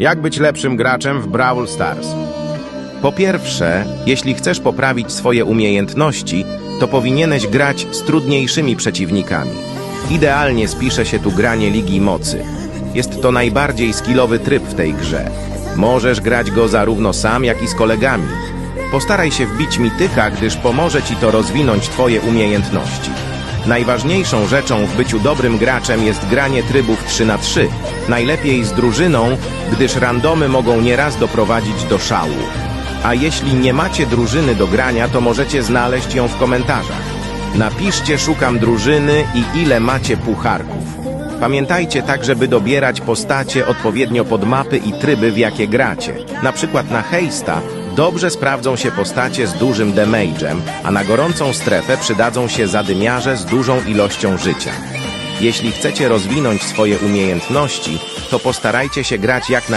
Jak być lepszym graczem w Brawl Stars? Po pierwsze, jeśli chcesz poprawić swoje umiejętności, to powinieneś grać z trudniejszymi przeciwnikami. Idealnie spisze się tu granie Ligi Mocy. Jest to najbardziej skillowy tryb w tej grze. Możesz grać go zarówno sam, jak i z kolegami. Postaraj się wbić mityka, gdyż pomoże ci to rozwinąć twoje umiejętności. Najważniejszą rzeczą w byciu dobrym graczem jest granie trybów 3 na 3 najlepiej z drużyną, gdyż randomy mogą nieraz doprowadzić do szału. A jeśli nie macie drużyny do grania, to możecie znaleźć ją w komentarzach. Napiszcie szukam drużyny i ile macie pucharków. Pamiętajcie także, by dobierać postacie odpowiednio pod mapy i tryby, w jakie gracie. Na przykład na Heista dobrze sprawdzą się postacie z dużym damage'em, a na gorącą strefę przydadzą się zadymiarze z dużą ilością życia. Jeśli chcecie rozwinąć swoje umiejętności, to postarajcie się grać jak naj